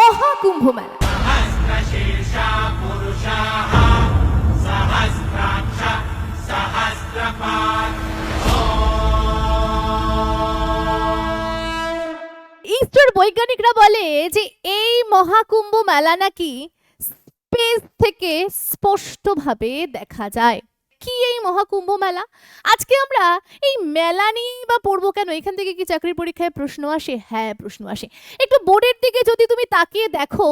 মহাকুম্ভ মেলা ইসরোর বৈজ্ঞানিকরা বলে যে এই মহাকুম্ভ মেলা নাকি স্পেস থেকে স্পষ্টভাবে দেখা যায়। কি এই মহাকুম্ভ মেলা? আজকে আমরা এই মেলা নিয়েই বা পড়ব কেন? এখান থেকে কি চাকরির পরীক্ষায় প্রশ্ন আসে? হ্যাঁ প্রশ্ন আসে। একটু বোর্ডের দিকে যদি তুমি তাকিয়ে দেখো,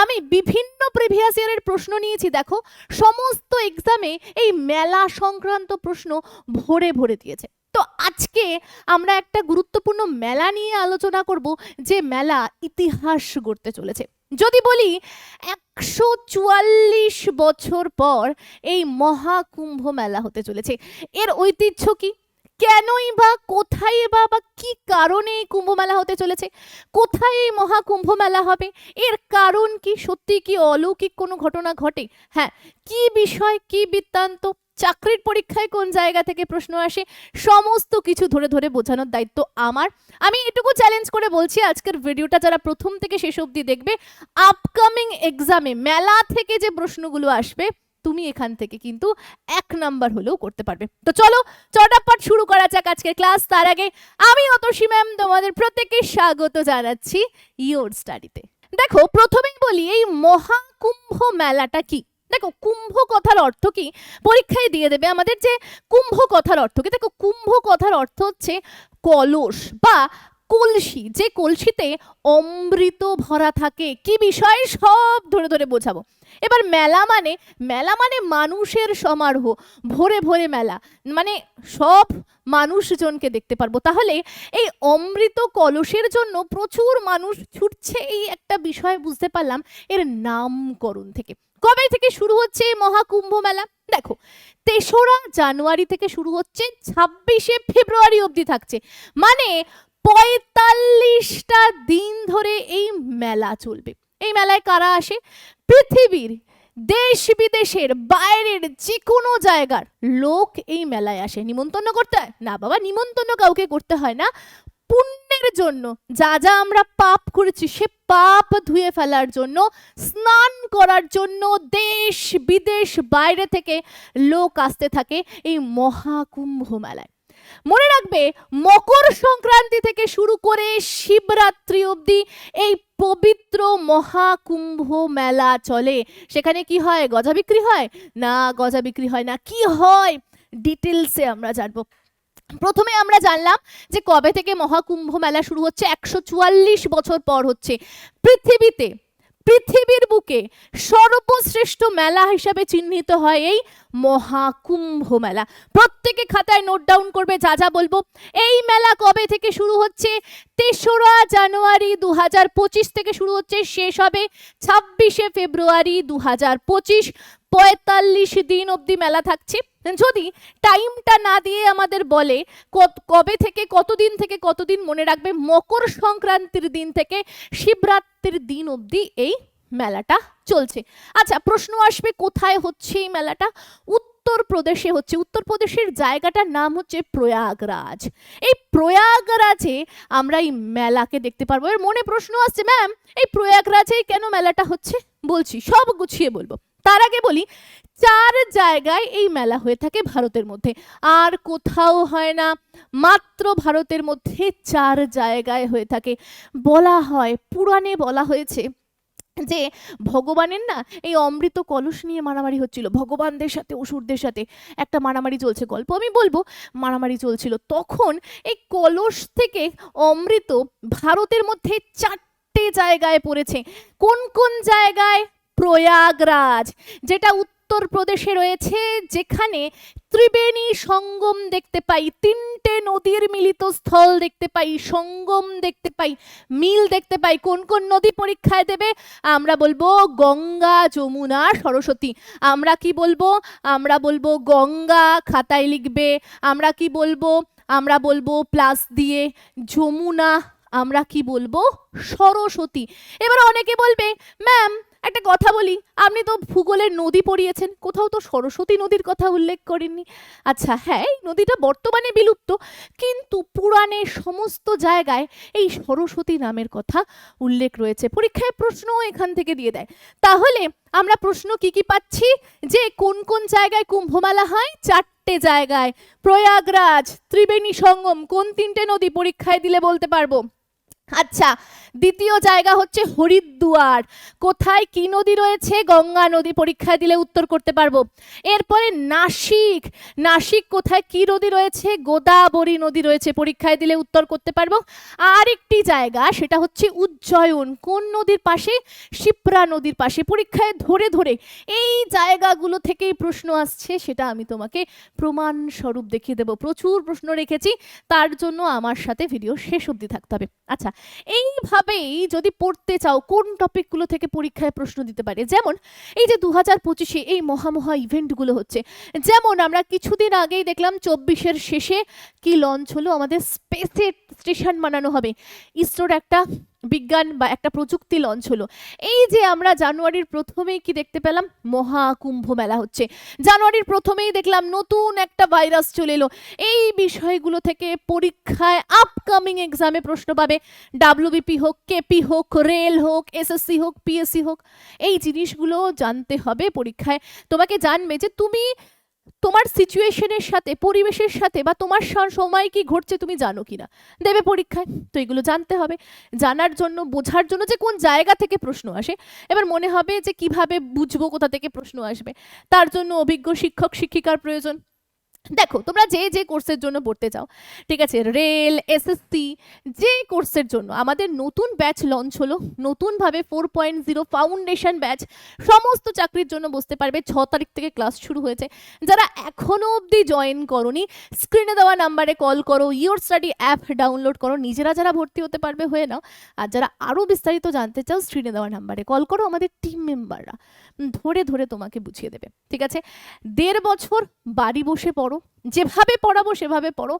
আমি বিভিন্ন প্রিভিয়াস ইয়ারের প্রশ্ন নিয়েছি, দেখো। সমস্ত এক্সামে এই মেলা সংক্রান্ত প্রশ্ন ভরে ভরে দিয়েছে। তো আজকে আমরা একটা গুরুত্বপূর্ণ মেলা নিয়ে আলোচনা করব, যে মেলা ইতিহাস গড়তে চলেছে। যদি বলি একশো চুয়াল্লিশ বছর পর এই মহাকুম্ভ মেলা হতে চলেছে। এর ঐতিহ্য কি? কেনই বা কোথায় বা বা কি কারণে এই কুম্ভ মেলা হতে চলেছে? কোথায় এই মহাকুম্ভ মেলা হবে? এর কারণ কি? সত্যি কি অলৌকিক কোনো ঘটনা ঘটে? হ্যাঁ কি বিষয়, কি বৃত্তান্ত? চাকরির পরীক্ষায় কোন জায়গা থেকে প্রশ্ন আসে, সমস্ত কিছু ধরে ধরে বোঝানোর দায়িত্ব আমার। আমি এটুকু চ্যালেঞ্জ করে বলছি, আজকের ভিডিওটা যারা প্রথম থেকে শেষ অবধি দেখবে আপকামিং এক্সামে মেলা থেকে যে প্রশ্নগুলো আসবে, তুমি এখান থেকে কিন্তু এক নাম্বার হলেও করতে পারবে। তো চলো, চটাপট শুরু করা যাক আজকের ক্লাস তার আগে আমি অতসী ম্যাম তোমাদের প্রত্যেককে স্বাগত জানাচ্ছি ইয়োর স্টাডিতে দেখো, প্রথমেই বলি, এই মহাকুম্ভ মেলাটা কি? দেখো কুম্ভ কথার অর্থ কি? পরীক্ষায় দিয়ে দেবে আমাদের যে কুম্ভ কথার অর্থ কি? দেখো কুম্ভ কথার অর্থ হচ্ছে কলস বা কলসি। যে কলসিতে অমৃত ভরা থাকে। কি বিষয়? সব ধরে ধরে বোঝাবো। এবার মেলা মানে মেলা মানে মানুষের সমারোহ, ভোরে ভোরে মেলা। মানে সব মানুষজনকে দেখতে পারব। তাহলে এই অমৃত কলসের জন্য প্রচুর মানুষ ছুটছে, এই একটা বিষয় বুঝতে পারলাম। এর নামকরণ থেকে। কবে থেকে শুরু হচ্ছে এই মহাকুম্ভ মেলা? দেখো, তেসরা জানুয়ারি থেকে শুরু হচ্ছে, ছাব্বিশে ফেব্রুয়ারি অবধি থাকছে। মানে পঁয়তাল্লিশটা দিন ধরে এই মেলা চলবে। এই মেলায় কারা আসে? পৃথিবীর দেশ বিদেশের বাইরের যে কোনো জায়গার লোক এই মেলায় আসে। নিমন্ত্রণ করতে হয়? না বাবা, নিমন্ত্রণ কাউকে করতে হয় না। পুণ্যের জন্য, যা যা আমরা পাপ করেছি, সে পাপ ধুয়ে ফেলার জন্য, স্নান করার জন্য দেশ বিদেশ বাইরে থেকে লোক আসতে থাকে এই মহাকুম্ভ মেলায়। মনে রাখবে, মকর সংক্রান্তি থেকে শুরু করে শিবরাত্রি অবধি এই পবিত্র মহাকুম্ভ মেলা চলে। সেখানে কি হয়? গজা বিক্রি হয়? না, গজা বিক্রি হয় না। কি হয়? ডিটেলসে আমরা জানব। প্রথমে আমরা জানলাম যে কবে থেকে মহাকুম্ভ মেলা শুরু হচ্ছে? একশো চুয়াল্লিশ বছর পর হচ্ছে। পৃথিবীতে, পৃথিবীর বুকে সর্বশ্রেষ্ঠ মেলা হিসাবে চিহ্নিত হয় এই মহাকুম্ভ মেলা। প্রত্যেকে খাতায় নোট ডাউন করবে, যা যা বলব। এই মেলা কবে থেকে শুরু হচ্ছে? তেসরা জানুয়ারি দু হাজার পঁচিশ থেকে শুরু হচ্ছে। শেষ হবে ছাব্বিশে ফেব্রুয়ারি দু হাজার পঁচিশ। পঁয়তাল্লিশ দিন অবধি মেলা থাকছে। যদি টাইমটা না দিয়ে আমাদের বলে কবে থেকে, কতদিন থেকে, কতদিন মনে রাখবে, মকর সংক্রান্তির দিন থেকে শিবরাত্রির দিন অবধি এই মেলাটা চলছে। আচ্ছা প্রশ্ন আসবে, কোথায় হচ্ছে এই মেলাটা? উত্তরপ্রদেশে হচ্ছে। উত্তরপ্রদেশের জায়গাটার নাম হচ্ছে প্রয়াগরাজ। এই প্রয়াগরাজে আমরা এই মেলাকে দেখতে পারব। এর মনে প্রশ্ন আসছে, ম্যাম, এই প্রয়াগরাজে কেন মেলাটা হচ্ছে? বলছি, সব গুছিয়ে বলব। তার আগে বলি, চার জায়গায় এই মেলা হয়ে থাকে ভারতের মধ্যে। আর কোথাও হয় না, মাত্র ভারতের মধ্যে চার জায়গায় হয়ে থাকে। বলা হয়, পুরাণে বলা হয়েছে যে ভগবানের না এই অমৃত কলস নিয়ে মারামারি হচ্ছিল, ভগবানদের সাথে, অসুরদের সাথে। একটা মারামারি চলছে গল্প। আমি বলব, মারামারি চলছিল। তখন এই কলস থেকে অমৃত ভারতের মধ্যে চারটে জায়গায় পড়েছে। কোন কোন জায়গায়? প্রয়াগরাজ, যেটা উত্তরপ্রদেশে রয়েছে, যেখানে ত্রিবেণী সঙ্গম দেখতে পাই, তিনটে নদীর মিলিত স্থল দেখতে পাই, সঙ্গম দেখতে পাই, মিল দেখতে পাই। কোন কোন নদী পরীক্ষায় দেবে? আমরা বলব গঙ্গা, যমুনা, সরস্বতী। আমরা কি বলব? আমরা বলব গঙ্গা খাতায় লিখবে। আমরা কি বলব? আমরা বলব প্লাস দিয়ে। যমুনা, আমরা কি বলব? সরস্বতী। এবার অনেকে বলবে, ম্যাম একটা কথা বলি, আপনি তো ভূগোলের নদী পড়িয়েছেন, কোথাও তো সরস্বতী নদীর কথা উল্লেখ করেননি আচ্ছা হ্যাঁ এই নদীটা বর্তমানে বিলুপ্ত, কিন্তু পুরাণের সমস্ত জায়গায় এই সরস্বতী নামের কথা উল্লেখ রয়েছে। পরীক্ষায় প্রশ্ন এখান থেকে দিয়ে দেয়। তাহলে আমরা প্রশ্ন কি কি পাচ্ছি? যে কোন কোন জায়গায় কুম্ভমেলা হয়? চারটে জায়গায়। প্রয়াগরাজ, ত্রিবেণী সঙ্গম, কোন তিনটে নদী পরীক্ষায় দিলে বলতে পারব? আচ্ছা দ্বিতীয় জায়গা হচ্ছে হরিদ্বার। কোথায়? কি নদী রয়েছে? গঙ্গা নদী পরীক্ষায় দিলে উত্তর করতে পারব। এরপরে নাসিক। নাসিক কোথায়? কি নদী রয়েছে? গোদাবরী নদী রয়েছে, পরীক্ষায় দিলে উত্তর করতে পারব। আর একটি জায়গা, সেটা হচ্ছে উজ্জয়ন। কোন নদীর পাশে? শিপ্রা নদীর পাশে। পরীক্ষায় ধরে ধরে এই জায়গাগুলো থেকেই প্রশ্ন আসছে, সেটা আমি তোমাকে প্রমাণ স্বরূপ দেখিয়ে দেবো। প্রচুর প্রশ্ন রেখেছি, তার জন্য আমার সাথে ভিডিও শেষ অবধি থাকতে হবে। আচ্ছা এইভাবেই যদি পড়তে চাও, কোন টপিকগুলো থেকে পরীক্ষায় প্রশ্ন দিতে পারে? যেমন, এই যে দু হাজার পঁচিশে এই মহামহা ইভেন্টগুলো হচ্ছে, যেমন আমরা কিছুদিন আগেই দেখলাম চব্বিশের শেষে কি লঞ্চ হলো? আমাদের স্পেসের স্টেশন বানানো হবে। ইসরোর একটা বিজ্ঞান বা একটা প্রযুক্তি লঞ্চ হলো। এই যে আমরা জানুয়ারির প্রথমেই কি দেখতে পেলাম? মহাকুম্ভ মেলা হচ্ছে। জানুয়ারির প্রথমেই দেখলাম নতুন একটা ভাইরাস চলে এলো। এই বিষয়গুলো থেকে পরীক্ষায় আপকামিং এক্সামে প্রশ্ন পাবে। ডাব্লিউবিপি হোক কেপি হোক রেল হোক এসএসসি হোক পিএসসি হোক, এই জিনিসগুলো জানতে হবে পরীক্ষায়। তোমাকে জানবে যে তুমি তোমার সিচুয়েশনের সাথে, পরিবেশের সাথে বা তোমার সময় কি ঘটছে তুমি জানো কি না দেবে পরীক্ষায়, তো এগুলো জানতে হবে। জানার জন্য, বোঝার জন্য যে কোন জায়গা থেকে প্রশ্ন আসে, এবার মনে হবে যে কীভাবে বুঝব, কোথা থেকে প্রশ্ন আসবে। তার জন্য অভিজ্ঞ শিক্ষক, শিক্ষিকার প্রয়োজন। দেখো, তোমরা যে যে কোর্সের জন্য পড়তে চাও, ঠিক আছে? রেল এসএসসি যে কোর্সের জন্য, আমাদের নতুন ব্যাচ লঞ্চ হলো, নতুনভাবে four point zero foundation batch সমস্ত চাকরির জন্য বসতে পারবে, ছ তারিখ থেকে ক্লাস শুরু হয়েছে। যারা এখনও অবধি জয়েন করনি স্ক্রিনে দেওয়া নাম্বারে কল করো ইয়োর স্টাডি অ্যাপ ডাউনলোড করো, নিজেরা যারা ভর্তি হতে পারবে, হয়ে নাও। আর যারা আরও বিস্তারিত জানতে চাও স্ক্রিনে দেওয়া নাম্বারে কল করো, আমাদের টিম মেম্বাররা ধরে ধরে তোমাকে বুঝিয়ে দেবে, ঠিক আছে? দেড় বছর বাড়ি বসে পড়ো। Ouro, যেভাবে পড়াবো, সেভাবে পড়ো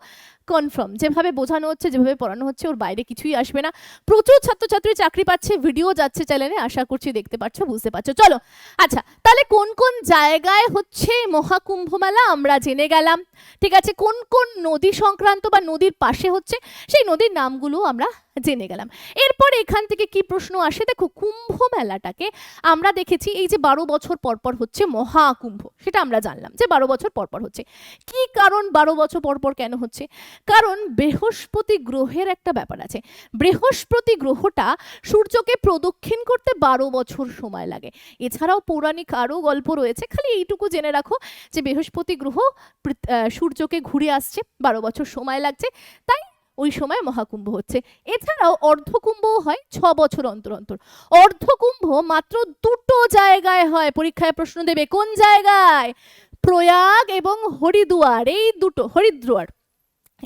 কনফার্ম যেভাবে বোঝানো হচ্ছে, যেভাবে পড়ানো হচ্ছে, ওর বাইরে কিছুই আসবে না। প্রচুর ছাত্রছাত্রী চাকরি পাচ্ছে ভিডিও যাচ্ছে চ্যানেলে আশা করছি দেখতে পাচ্ছ, বুঝতে পারছ। চলো আচ্ছা তাহলে কোন কোন জায়গায় হচ্ছে মহাকুম্ভ মেলা আমরা জেনে গেলাম। ঠিক আছে, কোন কোন নদী সংক্রান্ত বা নদীর পাশে হচ্ছে, সেই নদীর নামগুলো আমরা জেনে গেলাম। এরপর এখান থেকে কি প্রশ্ন আসে? দেখো কুম্ভ মেলাটাকে আমরা দেখেছি, এই যে বারো বছর পরপর হচ্ছে মহাকুম্ভ, সেটা আমরা জানলাম যে বারো বছর পরপর হচ্ছে। কি কারণ বারো বছর পরপর কেন হচ্ছে? কারণ বৃহস্পতি গ্রহের একটা ব্যাপার আছে। বৃহস্পতি গ্রহটা সূর্যকে প্রদক্ষিণ করতে বারো বছর সময় লাগে। এছাড়াও পৌরাণিক আরও গল্প রয়েছে। খালি এইটুকু জেনে রাখো যে বৃহস্পতি গ্রহ সূর্যকে ঘুরে আসছে, বারো বছর সময় লাগছে, তাই ওই সময় মহাকুম্ভ হচ্ছে। এছাড়াও অর্ধকুম্ভও হয় ছ বছর অন্তর অন্তর। অর্ধকুম্ভ মাত্র দুটো জায়গায় হয়। পরীক্ষায় প্রশ্ন দেবে, কোন জায়গায়? প্রয়াগ এবং হরিদুয়ার এই দুটো হরিদ্বার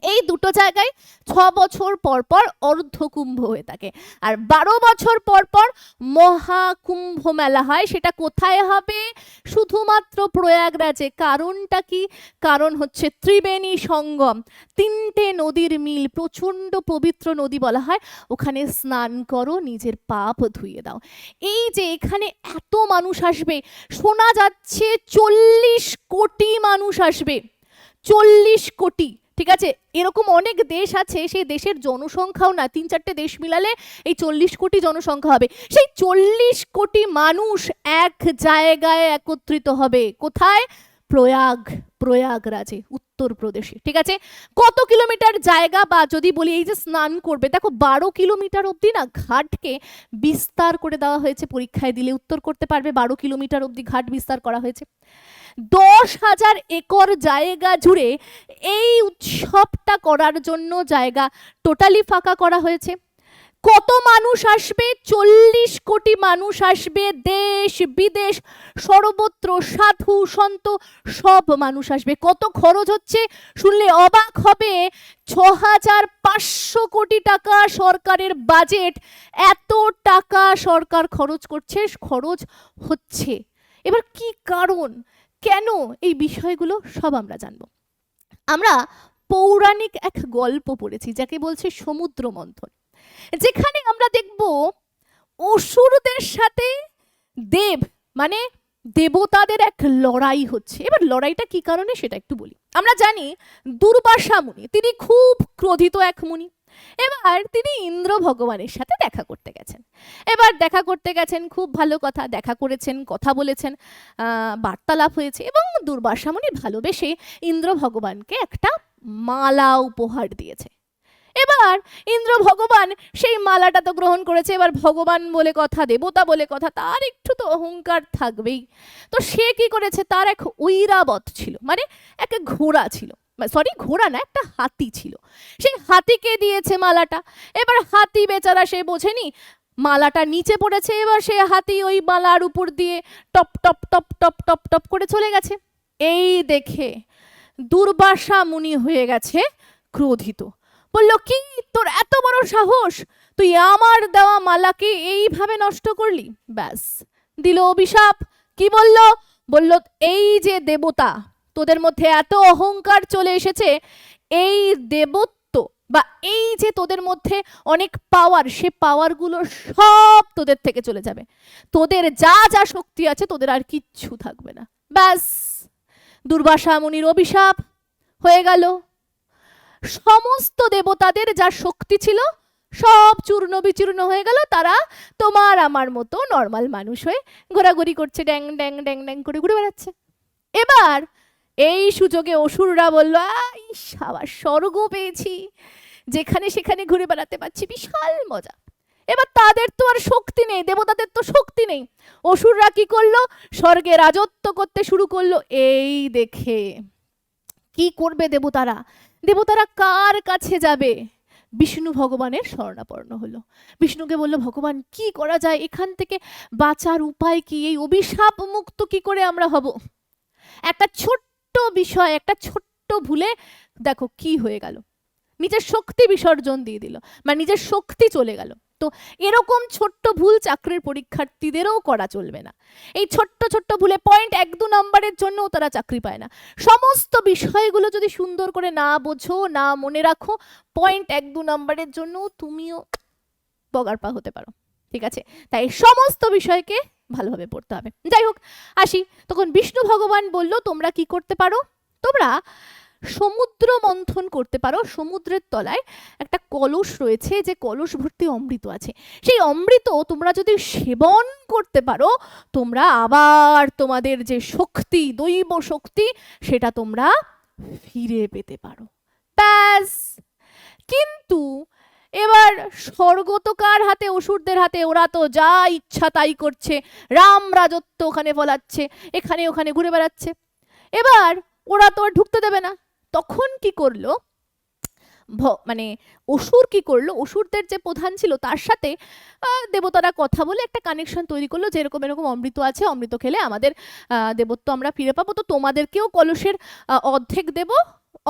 এই দুটো জায়গায় ছ বছর পর পর অর্ধকুম্ভ হয়ে থাকে। আর বারো বছর পর পর মহাকুম্ভ মেলা হয়, সেটা কোথায় হবে? শুধুমাত্র প্রয়াগরাজে। কারণটা কি? কারণ হচ্ছে ত্রিবেণী সঙ্গম। তিনটে নদীর মিল, প্রচণ্ড পবিত্র নদী বলা হয়। ওখানে স্নান করো, নিজের পাপ ধুয়ে দাও। এই যে এখানে এত মানুষ আসবে, শোনা যাচ্ছে চল্লিশ কোটি মানুষ আসবে। চল্লিশ কোটি। ঠিক আছে? এরকম অনেক দেশ আছে, সেই দেশের জনসংখ্যাও না, তিন চারটে দেশ মিলালে এই চল্লিশ কোটি জনসংখ্যা হবে। সেই চল্লিশ কোটি মানুষ এক জায়গায় একত্রিত হবে। কোথায়? প্রয়াগ প্রয়াগরাজে উত্তরপ্রদেশে ঠিক আছে? কত কিলোমিটার জায়গা বা যদি বলি এই যে স্নান করবে, দেখো বারো কিলোমিটার অবধি না ঘাটকে বিস্তার করে দেওয়া হয়েছে পরীক্ষায় দিলে উত্তর করতে পারবে, বারো কিলোমিটার অবধি ঘাট বিস্তার করা হয়েছে। দশ হাজার একর জায়গা জুড়ে এই উৎসবটা করার জন্য জায়গা টোটালি ফাঁকা করা হয়েছে। কত মানুষ আসবে? চল্লিশ কোটি মানুষ আসবে। দেশ, বিদেশ, সর্বত্র সাধু, সন্ত, সব মানুষ আসবে। কত খরচ হচ্ছে? শুনলে অবাক হবে। ছ হাজার পাঁচশো কোটি টাকা সরকারের বাজেট। এত টাকা সরকার খরচ করছে, খরচ হচ্ছে। এবার কি কারণ? কেন এই বিষয়গুলো? সব আমরা জানব। আমরা পৌরাণিক এক গল্প পড়েছি, যাকে বলছে সমুদ্র মন্থন যেখানে আমরা দেখব অসুরদের সাথে দেব মানে দেবতাদের এক লড়াই হচ্ছে। এবার লড়াইটা কি কারণে সেটা একটু বলি। আমরা জানি দুর্বাসা মুনি, তিনি খুব ক্রোধিত এক মুনি। এবার তিনি ইন্দ্র ভগবানের সাথে দেখা করতে গেছেন। এবার দেখা করতে গেছেন, খুব ভালো কথা, দেখা করেছেন, কথা বলেছেন বার্তালাপ হয়েছে এবং দুর্বাসা মুনি ভালোবেসে ইন্দ্র ভগবানকে একটা মালা উপহার দিয়েছে। এবার ইন্দ্র ভগবান সেই মালাটা তো গ্রহণ করেছে, এবার ভগবান বলে কথা, দেবতা বলে কথা, তার একটু তো অহংকার থাকবেই। তো সে কি করেছে? তার এক ঐরাবত ছিল মানে এক ঘোড়া ছিল সরি ঘোড়া না, একটা হাতি ছিল। সেই হাতিকে দিয়েছে মালাটা। এবার হাতি বেচারা সে বোঝেনি, মালাটা নিচে পড়েছে, এবার সে হাতি ওই মালার উপর দিয়ে top top top top top top করে চলে গেছে। এই দেখে দুর্বাসা মুনি হয়ে গেছে, ক্রোধিত। বলল, কি? তোর এত বড় সাহস? তুই আমার দেওয়া মালাকে এইভাবে নষ্ট করলি? ব্যাস, দিল অভিশাপ। কি বলল? বলল, এই যে দেবতা, তোদের মধ্যে এত অহংকার চলে এসেছে, এই দেবত্ব বা এই যে তোদের মধ্যে অনেক পাওয়ার সে পাওয়ারগুলো সব তোদের থেকে চলে যাবে। তোদের যা যা শক্তি আছে, তোদের আর কিচ্ছু থাকবে না। ব্যাস, দুর্বাসা মুনির অভিশাপ হয়ে গেল। সমস্ত দেবতাদের যা শক্তি ছিল, সব চূর্ণ বিচূর্ণ হয়ে গেল। তারা তোমার আমার মতো নর্মাল মানুষ হয়ে ঘোরাঘুরি করছে, ড্যাং ড্যাং ড্যাং ড্যাং করে ঘুরে বেড়াচ্ছে। এবার এই সুযোগে অসুররা বলল আবার স্বর্গ পেয়েছি। যেখানে সেখানে ঘুরে বেড়াতে পারছি, বিশাল মজা। এবার তাদের তো আর শক্তি নেই, দেবতাদের তো শক্তি নেই। অসুররা কি করল? স্বর্গে রাজত্ব করতে শুরু করল। এই দেখে, কি করবে দেবতারা? দেবতারা কার কাছে যাবে? বিষ্ণু ভগবানের স্বর্ণাপর্ণ হলো। বিষ্ণুকে বলল, ভগবান, কি করা যায়? এখান থেকে বাঁচার উপায় কি? এই অভিশাপ মুক্ত কি করে আমরা হব? একটা ছোট্ট বিষয়, একটা ছোট্ট ভুলে দেখো কি হয়ে গেল। নিজের শক্তি বিসর্জন দিয়ে দিল মানে নিজের শক্তি চলে গেল। তো এরকম ছোট্ট ভুল চাকরির পরীক্ষার্থীদেরও করা চলবে না। এই ছোট্ট ছোট্ট ভুলে পয়েন্ট এক দু নম্বরের জন্যও তারা চাকরি পায় না। সমস্ত বিষয়গুলো যদি সুন্দর করে না বোঝো, না মনে রাখো পয়েন্ট এক দু নম্বরের জন্য তুমিও বগারপা হতে পারো। ঠিক আছে? তাই সমস্ত বিষয়কে ভালোভাবে পড়তে হবে। যাই হোক, আসি। তখন বিষ্ণু ভগবান বলল, তোমরা কি করতে পারো? তোমরা সমুদ্র মন্থন করতে পারো। সমুদ্রের তলায় একটা কলস রয়েছে, যে কলস ভর্তি অমৃত আছে। সেই অমৃত তোমরা যদি সেবন করতে পারো, তোমরা আবার তোমাদের যে শক্তি, দৈব শক্তি, সেটা তোমরা ফিরে পেতে পারো। ব্যাস! কিন্তু এবার স্বর্গ তো কার হাতে? অসুরদের হাতে। ওরা তো যা ইচ্ছা তাই করছে। রাম রাজত্ব ওখানে ফলাচ্ছে, এখানে ওখানে ঘুরে বেড়াচ্ছে। এবার ওরা তো আর ঢুকতে দেবে না। তখন কি করল? মানে অসুর কি করল? অসুরদের যে প্রধান ছিল, তার সাথে দেবতারা কথা বলে একটা কানেকশন তৈরি করল, যে এরকম এরকম অমৃত আছে, অমৃত খেলে আমাদের দেবত্ব আমরা ফিরে পাবো। তো তোমাদেরকেও কলসের অর্ধেক দেব,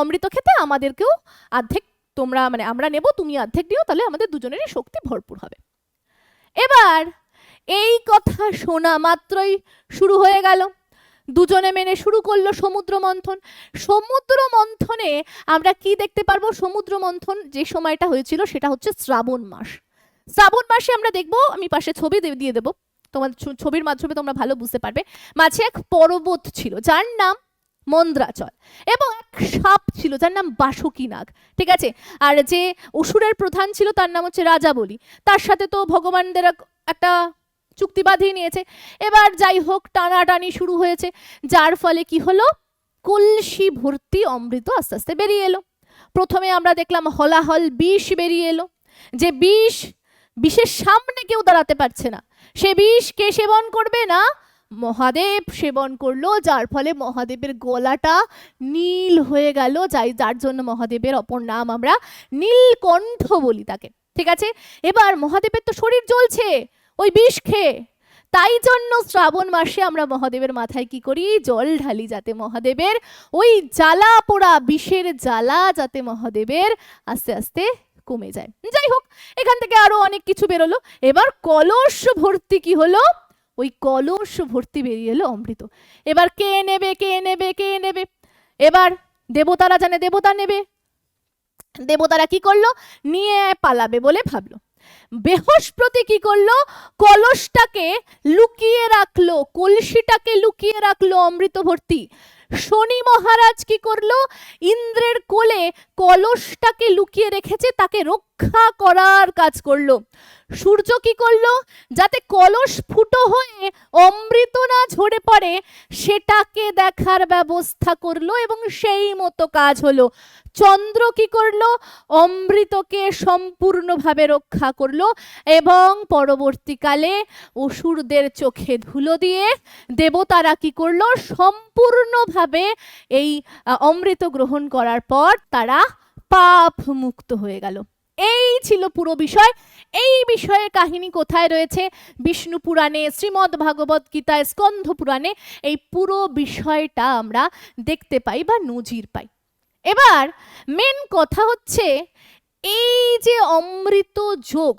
অমৃত খেতে, আমাদেরকেও অর্ধেক তোমরা মানে আমরা নেব, তুমি অর্ধেক দিও তাহলে আমাদের দুজনেরই শক্তি ভরপুর হবে। এবার, এই কথা শোনা মাত্রই শুরু হয়ে গেল। দুজনে মেনে শুরু করল সমুদ্র মন্থন। সমুদ্র মন্থনে আমরা কি দেখতে পারব? সমুদ্র মন্থন যে সময়টা হয়েছিল সেটা হচ্ছে শ্রাবণ মাস। শ্রাবণ মাসে আমরা দেখব, আমি পাশে ছবি দিয়ে দেবো। তোমার ছবির মাধ্যমে তোমরা ভালো বুঝতে পারবে। মাঝে এক পর্বত ছিল, যার নাম মন্দ্রাচল এবং এক সাপ ছিল, যার নাম বাসুকি নাগ। ঠিক আছে? আর যে অসুরের প্রধান ছিল, তার নাম হচ্ছে রাজা বলি তার সাথে তো ভগবানদের একটা চুক্তি বাঁধিয়ে নিয়েছে। এবার যাই হোক, টানাটানি শুরু হয়েছে। যার ফলে কি হলো? কলসি ভর্তি অমৃত আস্তে আস্তে বেরিয়ে এলো। প্রথমে আমরা দেখলাম হলাহল বিষ বেরিয়ে এলো। যে বিষ, বিষের সামনে কেউ দাঁড়াতে পারছে না। সে বিষ কে সেবন করবে না? মহাদেব সেবন করল, যার ফলে মহাদেবের গলাটা নীল হয়ে গেল। যাই, যার জন্য মহাদেবের অপর নাম আমরা নীলকণ্ঠ বলি তাকে। ঠিক আছে? এবার মহাদেবের তো শরীর জ্বলছে। ওই বিষ খেয়ে। তাই জন্য শ্রাবণ মাসে আমরা মহাদেবের মাথায় কি করি? জল ঢালি যাতে মহাদেবের। ওই জ্বালা পোড়া বিষের জ্বালা যাতে মহাদেবের আস্তে আস্তে কমে যায়। যাই হোক, এখান থেকে আরও অনেক কিছু বেরোলো। এবার কলস ভর্তি কি হলো? ওই কলস ভর্তি বেরিয়ে এলো অমৃত। এবার কে নেবে কে নেবে কে নেবে? এবার দেবতারা জানে, দেবতা নেবে। দেবতারা কি করল? নিয়ে পালাবে বলে ভাবলো। বৃহস্পতি কি করল? কলসটাকে লুকিয়ে রাখল, কলসিটাকে লুকিয়ে রাখল অমৃত ভর্তি শনি মহারাজ কি করল? ইন্দ্রের কোলে কলসটাকে লুকিয়ে রেখেছে, তাকে রক্ষা করার কাজ করল। সূর্য কি করল? যাতে কলস ফুটো হয়ে অমৃত না ঝরে পড়ে, সেটাকে দেখার ব্যবস্থা করল এবং সেই মতো কাজ হলো। চন্দ্র কি করল? অমৃতকে সম্পূর্ণভাবে রক্ষা করল এবং পরবর্তীকালে অসুরদের চোখে ধুলো দিয়ে দেবতারা কি করল? সম্পূর্ণভাবে এই অমৃত গ্রহণ করার পর তারা পাপ মুক্ত হয়ে গেল। এই ছিল পুরো বিষয়। এই বিষয়ে কাহিনী কোথায় রয়েছে? বিষ্ণু পুরাণে, শ্রীমদ্ ভাগবত গীতায়, স্কন্ধ পুরাণে এই পুরো বিষয়টা আমরা দেখতে পাই বা নজির পাই। এবার মেন কথা হচ্ছে, এই যে অমৃত যোগ,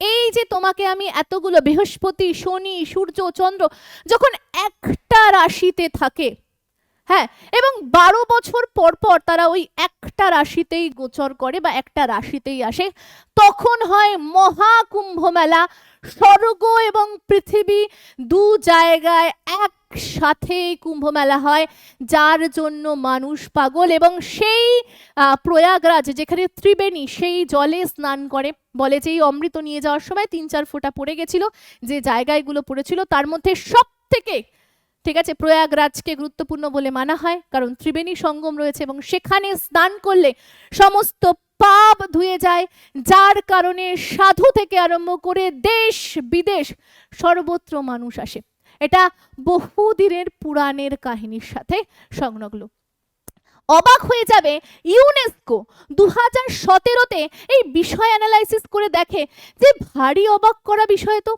এই যে তোমাকে আমি এতগুলো বৃহস্পতি, শনি, সূর্য, চন্দ্র, যখন একটা রাশিতে থাকে হ্যাঁ এবং বারো বছর পর পর তারা ওই একটা রাশিতেই গোচর করে বা একটা রাশিতেই আসে। তখন হয় মহাকুম্ভ মেলা, স্বর্গ এবং পৃথিবী দু জায়গায় একসাথে কুম্ভ মেলা হয়, যার জন্য মানুষ পাগল এবং সেই প্রয়াগরাজ যেখানে ত্রিবেণী সেই জলে স্নান করে। বলে যে এই অমৃত নিয়ে যাওয়ার সময় তিন চার ফোঁটা পড়ে গেছিল, যে জায়গাগুলো পড়েছিল, তার মধ্যে সব থেকে ঠিক আছে, প্রয়াগরাজকে গুরুত্বপূর্ণ বলে মানা হয়, কারণ ত্রিবেণী সঙ্গম রয়েছে এবং সেখানে স্নান করলে সমস্ত পাপ ধুয়ে যায়, যার কারণে সাধু থেকে আরম্ভ করে দেশ বিদেশ সর্বত্র মানুষ আসে। এটা বহুদিনের পুরাণের কাহিনীর সাথে সংলগ্ন। অবাক হয়ে যাবে ইউনেস্কো দু হাজার সতেরোতে এই বিষয় অ্যানালাইসিস করে দেখে যে ভারী অবাক করা বিষয় তো।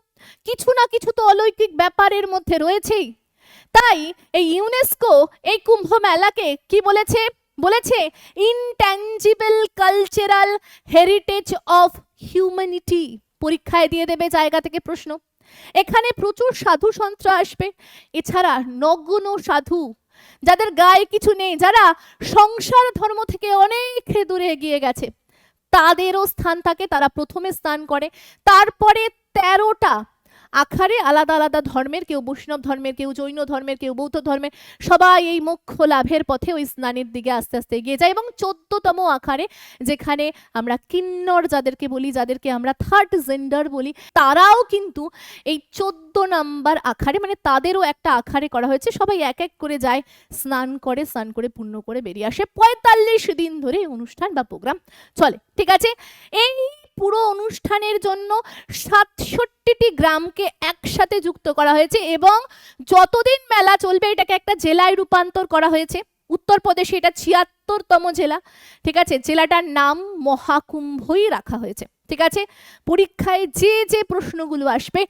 কিছু না কিছু তো অলৌকিক ব্যাপারের মধ্যে রয়েছেই। তাই এই ইউনেস্কো এই কুম্ভ মেলাকে কি বলেছে? বলেছে intangible cultural heritage of humanity পরীক্ষায় দিয়ে দেবে জায়গা থেকে প্রশ্ন। এখানে প্রচুর সাধু সন্ত্রা আসবে। এছাড়া নগ্ন সাধু, যাদের গায়ে কিছু নেই, যারা সংসার ধর্ম থেকে অনেক দূরে এগিয়ে গেছে, তাদেরও স্থান থাকে, তারা প্রথমে স্নান করে। তারপরে তেরোটা আখারে আলাদা আলাদা ধর্মের, কেউ বৈষ্ণব ধর্মের, কেউ জৈন ধর্মের, কেউ বৌদ্ধ ধর্মের, সবাই এই মোক্ষ লাভের পথে ওই স্নানের দিকে আস্তে আস্তে এগিয়ে যায় এবং চোদ্দতম আখারে যেখানে আমরা কিন্নর যাদেরকে বলি, যাদেরকে আমরা থার্ড জেন্ডার বলি, তারাও কিন্তু এই চোদ্দ নাম্বার আখারে মানে তাদেরও একটা আখারে করা হয়েছে। সবাই এক এক করে যায়, স্নান করে স্নান করে পূর্ণ করে বেরিয়ে আসে। পঁয়তাল্লিশ দিন ধরে অনুষ্ঠান বা প্রোগ্রাম চলে। ঠিক আছে? এই পুরো অনুষ্ঠানের জন্য সাতষট্টিটি গ্রামকে একসাথে যুক্ত করা হয়েছে এবং যতদিন মেলা চলবে এটাকে একটা জেলায় রূপান্তর করা হয়েছে। উত্তরপ্রদেশে এটা ছিয়াত্তরতম জেলা, ঠিক আছে? জেলাটার নাম মহাকুম্ভই রাখা হয়েছে, ঠিক আছে? পরীক্ষায় যে যে প্রশ্নগুলো আসবে,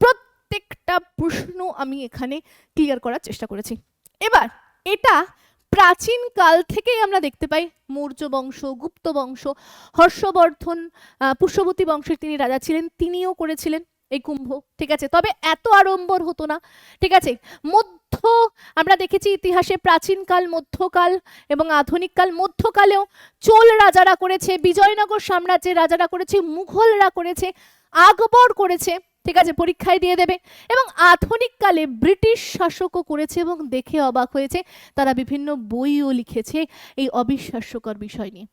প্রত্যেকটা প্রশ্ন আমি এখানে ক্লিয়ার করার চেষ্টা করেছি। এবার এটা প্রাচীন কাল থেকেই আমরা দেখতে পাই মৌর্য বংশ, গুপ্ত বংশ, হর্ষবর্ধন পুষ্যবতী বংশের তিনি রাজা ছিলেন, তিনিও করেছিলেন এই কুম্ভ, ঠিক আছে? তবে এত আড়ম্বর হতো না, ঠিক আছে? মধ্য, আমরা দেখেছি ইতিহাসে প্রাচীনকাল, মধ্যকাল এবং আধুনিককাল, মধ্যকালেও চোল রাজারা করেছে, বিজয়নগর সাম্রাজ্যের রাজারা করেছে, মুঘলরা করেছে, আকবর করেছে। ঠিক আছে, পরীক্ষায় দিয়ে দেবে। এবং আধুনিক কালে ব্রিটিশ শাসকও করেছে এবং দেখে অবাক হয়েছে, তারা বিভিন্ন বইও লিখেছে এই অবিশ্বাস্যকর বিষয় নিয়ে।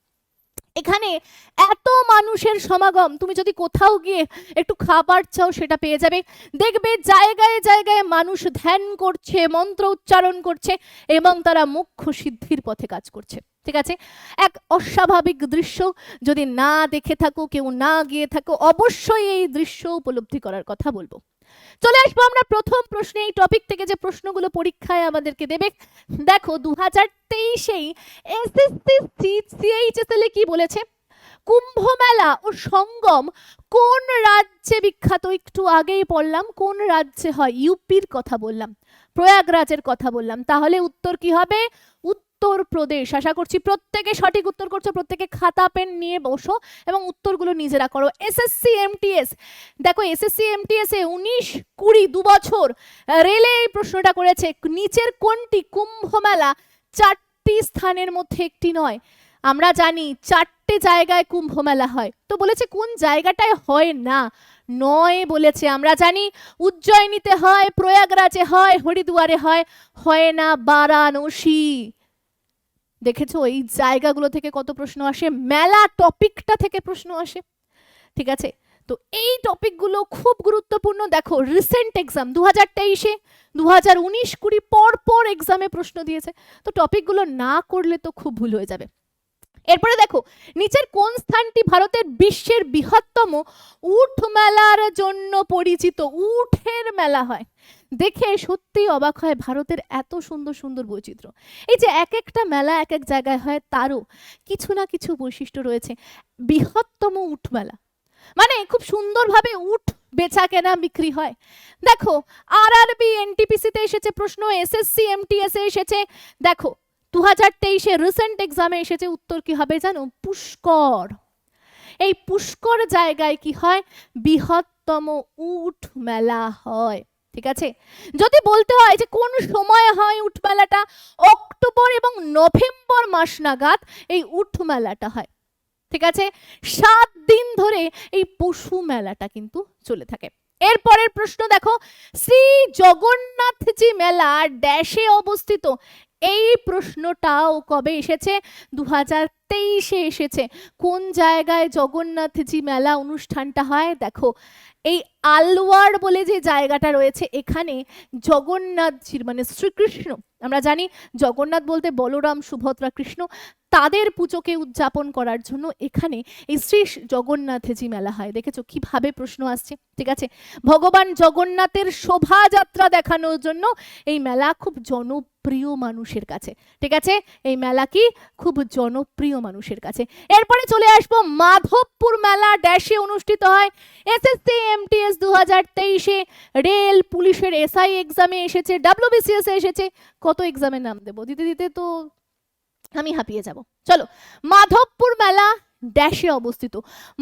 এখানে এত মানুষের সমাগম। তুমি যদি কোথাও গিয়ে একটু খাবার চাও, সেটা পেয়ে যাবে। দেখবে জায়গায় জায়গায় মানুষ ধ্যান করছে, মন্ত্র উচ্চারণ করছে এবং তারা মুখ্য সিদ্ধির পথে কাজ করছে। ঠিক আছে? এক অস্বাভাবিক দৃশ্য যদি না দেখে থাকো, কেউ না গিয়ে থাকো, অবশ্যই এই দৃশ্য উপলব্ধি করার কথা বলব। চলে আসব আমরা প্রথম প্রশ্নে। এই টপিক থেকে যে প্রশ্নগুলো পরীক্ষায় আমাদেরকে দেবে, দেখো দু হাজার তেইশেই এসএসসি কি বলেছে? কুম্ভ মেলা ও সঙ্গম কোন রাজ্যে বিখ্যাত? একটু আগেই পড়লাম, কোন রাজ্যে হয়? ইউপির কথা বললাম, প্রয়াগরাজের কথা বললাম। তাহলে উত্তর কি হবে? উত্তর প্রদেশ। আশা করছি প্রত্যেকে সঠিক উত্তর করছ, প্রত্যেকে খাতা, পেন নিয়ে বসো এবং উত্তরগুলো নিজেরা করো। SSC, MTS. দেখো, এসএসসি, এমটিএস এ উনিশ কুড়ি দু বছর রেলে এই প্রশ্নটা করেছে, নিচের কোনটি কুম্ভ মেলা চারটি স্থানের মধ্যে একটি নয়? আমরা জানি চারটে জায়গায় কুম্ভ মেলা হয়। তো বলেছে, কোন জায়গাটায় হয় না? নয় বলেছে, আমরা জানি উজ্জয়িনীতে হয়, প্রয়াগরাজে হয়, হরিদুয়ারে হয় হয় না বারাণসী। দেখেছ? এই জায়গাগুলো থেকে কত প্রশ্ন আসে? মেলা টপিকটা থেকে প্রশ্ন আসে। ঠিক আছে? তো এই টপিকগুলো খুব গুরুত্বপূর্ণ। দেখো রিসেন্ট এক্সাম দু হাজার তেইশে দু হাজার উনিশ কুড়ি পর পর এক্সামে প্রশ্ন দিয়েছে। তো টপিকগুলো না করলে তো খুব ভুল হয়ে যাবে। এরপরে দেখো, নিচের কোন স্থানটি ভারতের বিশ্বের বৃহত্তম উঠ মেলার জন্য পরিচিত? উঠের মেলা হয়। দেখে সত্যিই অবাক হয় ভারতের এত সুন্দর সুন্দর বৈচিত্র্য। এই যে এক একটা মেলা এক এক জায়গায় হয়, তারও কিছু না কিছু বৈশিষ্ট্য রয়েছে। বৃহত্তম উঠ মেলা। মানে খুব সুন্দরভাবে উঠ বেচা কেনা বিক্রি হয়। দেখো আর আরবি এনটিপিসিতে এসেছে প্রশ্ন এসএসসি এমটিএস এসেছে। দেখো দু হাজার তেইশে রিসেন্ট এক্সামে এসেছে উত্তর কি হবে জানো? পুষ্কর। এই পুষ্কর জায়গায় কি হয়? বৃহত্তম উঠ মেলা হয়। ঠিক আছে? যদি বলতে হয় যে কোন সময় হয় উঠমেলাটা? অক্টোবর এবং নভেম্বর মাস নাগাদ এই উট মেলাটা হয়। ঠিক আছে? সাত দিন ধরে এই পশু মেলাটা কিন্তু চলে থাকে। এরপরের প্রশ্ন দেখো, শ্রী জগন্নাথজি মেলা ড্যাশে অবস্থিত এই প্রশ্নটাও কবে এসেছে? দু হাজার তেইশে এসেছে। কোন জায়গায় জগন্নাথজি মেলা অনুষ্ঠানটা হয়? দেখো, এই আলওয়ার বলে যে জায়গাটা রয়েছে, এখানে জগন্নাথজির মানে শ্রীকৃষ্ণ, আমরা জানি জগন্নাথ বলতে বলরাম, সুভদ্রা, কৃষ্ণ তাদের পুজোকে উদযাপন করার জন্য এখানে এই শ্রী জগন্নাথজি মেলা হয়। দেখেছ? কীভাবে প্রশ্ন আসছে? ঠিক আছে? ভগবান জগন্নাথের শোভাযাত্রা দেখানোর জন্য এই মেলা খুব জনপ্রিয় মানুষের কাছে। ঠিক আছে? এই মেলা কি? খুব জনপ্রিয় মানুষের কাছে। এরপরে চলে আসব, মাধবপুর মেলা ড্যাশে অনুষ্ঠিত হয়। এসএসসি, এমটিএস দু হাজার তেইশে। রেল, পুলিশের এসআই এক্সামে এসেছে ডাব্লিউবিসিএস এসেছে। কত এক্সামের নাম দেবো? দিতে দিতে তো আমি হাঁপিয়ে যাব। চলো, মাধবপুর মেলা ড্যাশে অবস্থিত।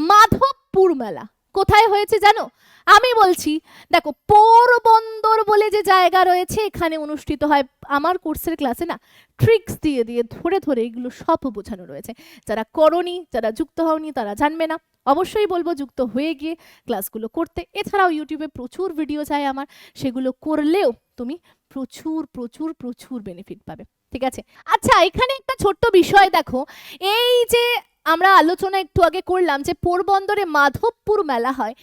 মাধবপুর মেলা, কোথায় হয়েছে জানো? আমি বলছি, দেখো, পোরবন্দর বলে যে জায়গা রয়েছে, এখানে অনুষ্ঠিত হয়। আমার কোর্সের ক্লাসে না ট্রিক্স দিয়ে দিয়ে, ধরে ধরে এগুলো সব বোঝানো রয়েছে। যারা করনি, যারা যুক্ত হওনি, তারা জানবে না। অবশ্যই বলব, যুক্ত হয়ে গিয়ে ক্লাসগুলো করতে। এছাড়াও ইউটিউবে প্রচুর ভিডিও চাই আমার। সেগুলো করলেও তুমি প্রচুর প্রচুর প্রচুর বেনিফিট পাবে। ঠিক আছে? আচ্ছা এখানে একটা ছোট্ট বিষয় দেখো। এই যে আমরা আলোচনা একটু আগে করলাম যে পোরবন্দরে মাধবপুর মেলা হয়।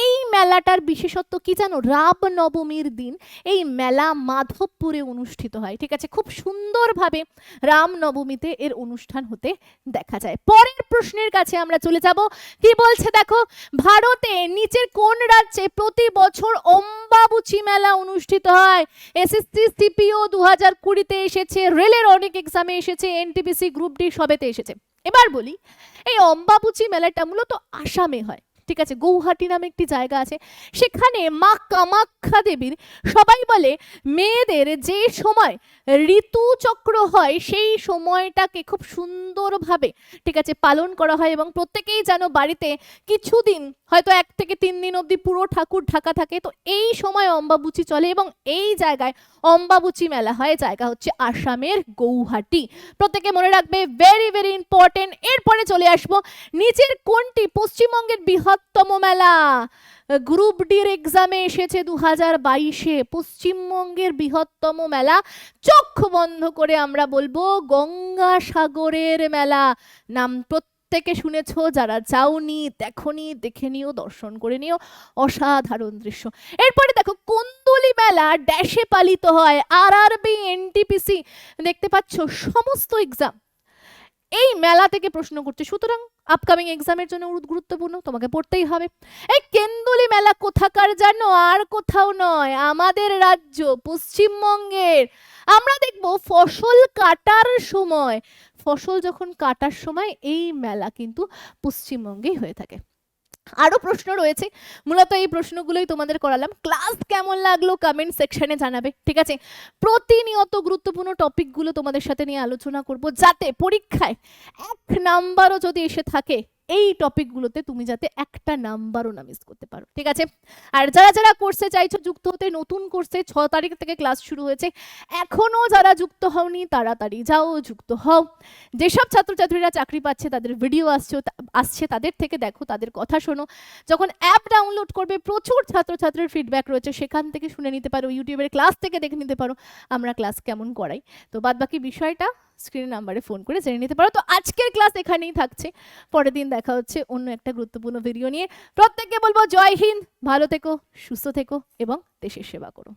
এই মেলাটার বিশেষত্ব কি জানো? রাম নবমীর দিন এই মেলা মাধবপুরে অনুষ্ঠিত হয়, ঠিক আছে? খুব সুন্দরভাবে রাম নবমীতে এর অনুষ্ঠান হতে দেখা যায়। পরের প্রশ্নের কাছে আমরা চলে যাব। কি বলছে দেখো? ভারতে নিচের কোন রাজ্যে প্রতি বছর অম্বাবুচি মেলা অনুষ্ঠিত হয়? এসএসসি সিপিও দু হাজার কুড়িতে এসেছে, রেলের অনেক এক্সামে এসেছে এনটিপিসি গ্রুপ ডি সবেতে এসেছে। এবার বলি এই অম্বাবুচি মেলাটা মূলত আসামে হয়। ঠিক আছে, গৌহাটি নামে একটি জায়গা আছে। সেখানে মা কামাখ্যা দেবীর সবাই বলে, মেয়েদের যে সময় ঋতুচক্র হয়, সেই সময়টাকে খুব সুন্দরভাবে, ঠিক আছে, পালন করা হয় এবং প্রত্যেকেই যেন বাড়িতে কিছুদিন, হয়তো এক থেকে তিন দিন অবধি পুরো ঠাকুর ঢাকা থাকে। তো এই সময় অম্বাবুচি চলে এবং এই জায়গায় অম্বাবুচি মেলা হয়। জায়গা হচ্ছে আসামের গৌহাটি। প্রত্যেকে মনে রাখবে ভেরি ভেরি ইম্পর্টেন্ট এরপরে চলে আসব, নিচের কোনটি পশ্চিমবঙ্গের বৃহত্তম মেলা। গ্রুপ ডির এক্সামে এসেছে দু হাজার বাইশে। পশ্চিমবঙ্গের বৃহত্তম মেলা। চোখ বন্ধ করে আমরা বলব গঙ্গাসাগরের মেলা। নাম প্রত্যেকে শুনেছ, যারা যাওনি, দেখনি, দেখে নিও, দর্শন করে নিও। অসাধারণ দৃশ্য। এরপরে দেখো, কুন্দুলি মেলা ড্যাশে পালিত হয়। আর আর আরবি এনটিপিসি দেখতে পাচ্ছ, সমস্ত এক্সাম এই মেলা থেকে প্রশ্ন করছে, সুতরাং আপকামিং এক্সামের জন্য গুরুত্বপূর্ণ, তোমাকে পড়তেই হবে। এই কেন্দুলি মেলা কোথাকার জানো আর কোথাও নয়, আমাদের রাজ্য, পশ্চিমবঙ্গের। আমরা দেখব ফসল কাটার সময়। ফসল যখন কাটার সময়, এই মেলা কিন্তু পশ্চিমবঙ্গেই হয়ে থাকে। আরও প্রশ্ন রয়েছে। মূলত এই প্রশ্নগুলোই তোমাদের করালাম। ক্লাস কেমন লাগল কমেন্ট সেকশনে জানাবে, ঠিক আছে? প্রতিনিয়ত গুরুত্বপূর্ণ টপিকগুলো তোমাদের সাথে নিয়ে আলোচনা করব, যাতে পরীক্ষায় এক নাম্বারও যদি এসে থাকে এই টপিকগুলোতে তুমি যাতে একটা নাম্বারও না মিস করতে পারো, ঠিক আছে? আর যারা যারা কোর্সে চাইছো, যুক্ত হতে নতুন কোর্সে ছ তারিখ থেকে ক্লাস শুরু হয়েছে এখনও যারা যুক্ত হওনি, তাড়াতাড়ি যাও, যুক্ত হও। যেসব ছাত্রছাত্রীরা চাকরি পাচ্ছে, তাদের ভিডিও আসছে আসছে, তাদের থেকে দেখো, তাদের কথা শোনো। যখন অ্যাপ ডাউনলোড করবে, প্রচুর ছাত্রছাত্রীর ফিডব্যাক রয়েছে, সেখান থেকে শুনে নিতে পারো ইউটিউবের ক্লাস থেকে দেখে নিতে পারো, আমরা ক্লাস কেমন করাই। তো বাদ বাকি বিষয়টা স্ক্রিন নাম্বারে ফোন করে জেনে নিতে পারো। তো আজকের ক্লাস এখানেই থাকছে। পরের দিন দেখা হচ্ছে অন্য একটা গুরুত্বপূর্ণ ভিডিও নিয়ে। প্রত্যেককে বলব জয় হিন্দ। ভালো থেকো, সুস্থ থেকো এবং দেশের সেবা করো।